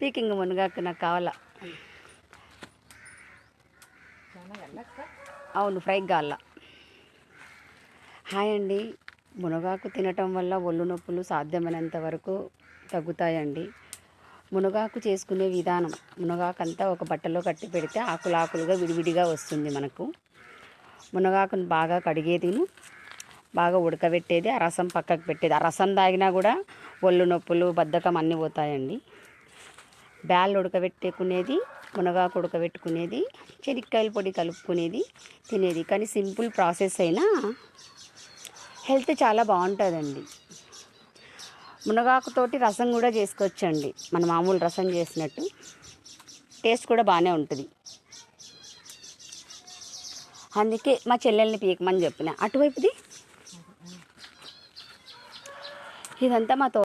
Speaking మునగాకు నాకు కావాలా. అవును ఫ్రై కావాలా. హాయ్ అండి. మునగాకు తినటం వల్ల ఒళ్ళు నొప్పులు సాధ్యమైనంత వరకు తగ్గుతాయండి. మునగాకు చేసుకునే విధానం మునగాకు అంతా ఒక బట్టలో కట్టి పెడితే ఆకులు ఆకులుగా విడివిడిగా వస్తుంది మనకు. మునగాకును బాగా కడిగేదిను బాగా ఉడకబెట్టేది ఆ రసం పక్కకు పెట్టేది. ఆ రసం తాగినా కూడా ఒళ్ళు నొప్పులు బద్ధకం అన్నీ పోతాయండి. బ్యాల్ ఉడకబెట్టుకునేది మునగాకు ఉడకబెట్టుకునేది చెనిక్కాయల పొడి కలుపుకునేది తినేది. కానీ సింపుల్ ప్రాసెస్ అయినా హెల్త్ చాలా బాగుంటుందండి. మునగాకుతోటి రసం కూడా చేసుకోవచ్చండి. మన మామూలు రసం చేసినట్టు. టేస్ట్ కూడా బాగానే ఉంటుంది. అందుకే మా చెల్లెల్ని పీకమని చెప్పిన. అటువైపుది? ఇదంతా మా తో